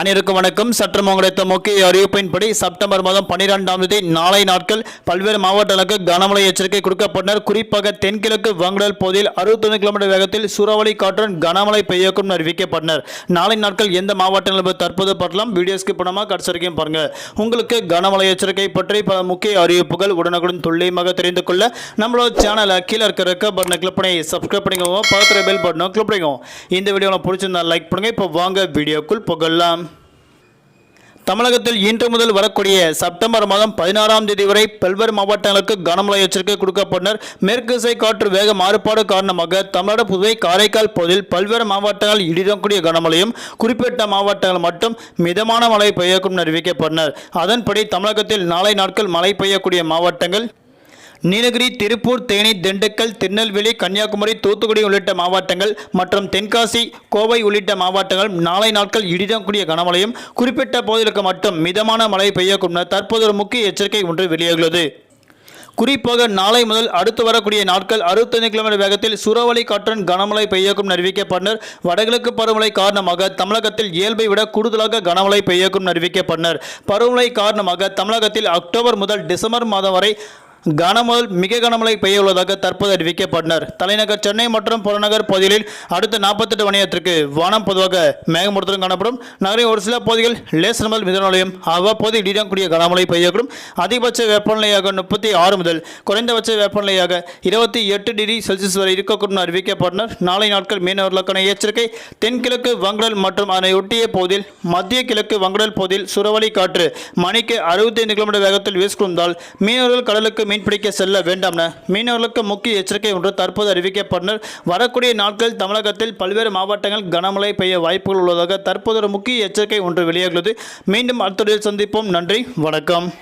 அனைவருக்கும் வணக்கம். சற்று கிடைத்த முக்கிய அறிவிப்பின்படி செப்டம்பர் மாதம் பன்னிரெண்டாம் தேதி நாளை நாட்கள் பல்வேறு மாவட்டங்களுக்கு கனமழை எச்சரிக்கை கொடுக்கப்பட்டனர். குறிப்பாக தென்கிழக்கு வங்கடல் பகுதியில் அறுபத்தொன்று கிலோமீட்டர் வேகத்தில் சூறாவளி காற்றுடன் கனமழை பெய்யக்கும் அறிவிக்கப்பட்டனர். நாளை நாட்கள் எந்த மாவட்டங்கள் தற்போது படலாம் வீடியோஸ்க்கு பணமாக கடைசி பாருங்க. உங்களுக்கு கனமழை எச்சரிக்கை பற்றி பல முக்கிய அறிவிப்புகள் உடனுக்குடன் துல்லியமாக தெரிந்து கொள்ள நம்மளோட சேனலை கீழே இருக்க பட்டனை கிளிக் பண்ணி சப்ஸ்கிரைப் பண்ணிக்கோங்க. பக்கத்தில் பெல் பட்டனை கிளிக் பண்ணிக்கோங்க. இந்த வீடியோவில் பிடிச்சிருந்தா லைக் பண்ணுங்க. இப்போ வாங்க. வீடியோக்குள் புகழலாம் தமிழகத்தில் இன்று முதல் வரக்கூடிய செப்டம்பர் மாதம் பதினாறாம் தேதி வரை பல்வேறு மாவட்டங்களுக்கு கனமழை எச்சரிக்கை கொடுக்கப்பட்டனர். மேற்கு திசை காற்று வேக மாறுபாடு காரணமாக தமிழ்நாடு புதுவை காரைக்கால் பகுதியில் பல்வேறு மாவட்டங்கள் இடிடக்கூடிய கனமழையும் குறிப்பிட்ட மாவட்டங்கள் மட்டும் மிதமான மழை பெய்யக்கும் அறிவிக்கப்பட்டனர். அதன்படி தமிழகத்தில் நாளை நாட்கள் மழை பெய்யக்கூடிய மாவட்டங்கள் நீலகிரி திருப்பூர் தேனி திண்டுக்கல் திருநெல்வேலி கன்னியாகுமரி தூத்துக்குடி உள்ளிட்ட மாவட்டங்கள் மற்றும் தென்காசி கோவை உள்ளிட்ட மாவட்டங்கள் நாளை நாட்கள் இடிதக்கூடிய கனமழையும் குறிப்பிட்ட பகுதிகளுக்கு மட்டும் மிதமான மழை பெய்யக்கும் என தற்போது ஒரு முக்கிய எச்சரிக்கை ஒன்று வெளியாகியுள்ளது. குறிப்பாக நாளை முதல் அடுத்து வரக்கூடிய நாட்கள் அறுபத்தைந்து கிலோமீட்டர் வேகத்தில் சூறாவளி காற்றுடன் கனமழை பெய்யக்கும் அறிவிக்கப்பட்டனர். வடகிழக்கு பருவமழை காரணமாக தமிழகத்தில் இயல்பை விட கூடுதலாக கனமழை பெய்யக்கும் அறிவிக்கப்பட்டனர். பருவமழை காரணமாக தமிழகத்தில் அக்டோபர் முதல் டிசம்பர் மாதம் வரை கனமுதல் மிக கனமழை பெய்ய உள்ளதாக தற்போது அறிவிக்கப்பட்டனர். தலைநகர் சென்னை மற்றும் புறநகர் பகுதிகளில் அடுத்த நாற்பத்தெட்டு மணியத்திற்கு வானம் பொதுவாக மேகமூட்டத்துடன் காணப்படும். நகரின் ஒரு சில பகுதிகள் லேசர் முதல் மிதநிலையும் அவ்வப்போது இடிடக்கூடிய கனமழை பெய்யக்கூடும். அதிகபட்ச வெப்பநிலையாக முப்பத்தி ஆறு முதல் குறைந்தபட்ச வெப்பநிலையாக இருபத்தி எட்டு டிகிரி செல்சியஸ் வரை இருக்கக்கூடும் அறிவிக்கப்பட்டனர். நாளை நாட்கள் மீனவர்களுக்கான எச்சரிக்கை தென்கிழக்கு வங்கடல் மற்றும் அதனை ஒட்டிய பகுதியில் மத்திய கிழக்கு வங்கடல் பகுதியில் சுறவழி காற்று மணிக்கு அறுபத்தைந்து கிலோமீட்டர் வேகத்தில் வீசிக்கொண்டால் மீனவர்கள் கடலுக்கு மீன்பிடிக்க செல்ல வேண்டாம்ன. மீனவர்களுக்கு முக்கிய எச்சரிக்கை ஒன்று தற்போது அறிவிக்கப்பட்டனர் வரக்கூடிய நாட்கள் தமிழகத்தில் பல்வேறு மாவட்டங்கள் கனமழை பெய்ய வாய்ப்புகள் உள்ளதாக தற்போது ஒரு முக்கிய எச்சரிக்கை ஒன்று வெளியாகிறது மீண்டும் அடுத்த சந்திப்போம். நன்றி. வணக்கம்.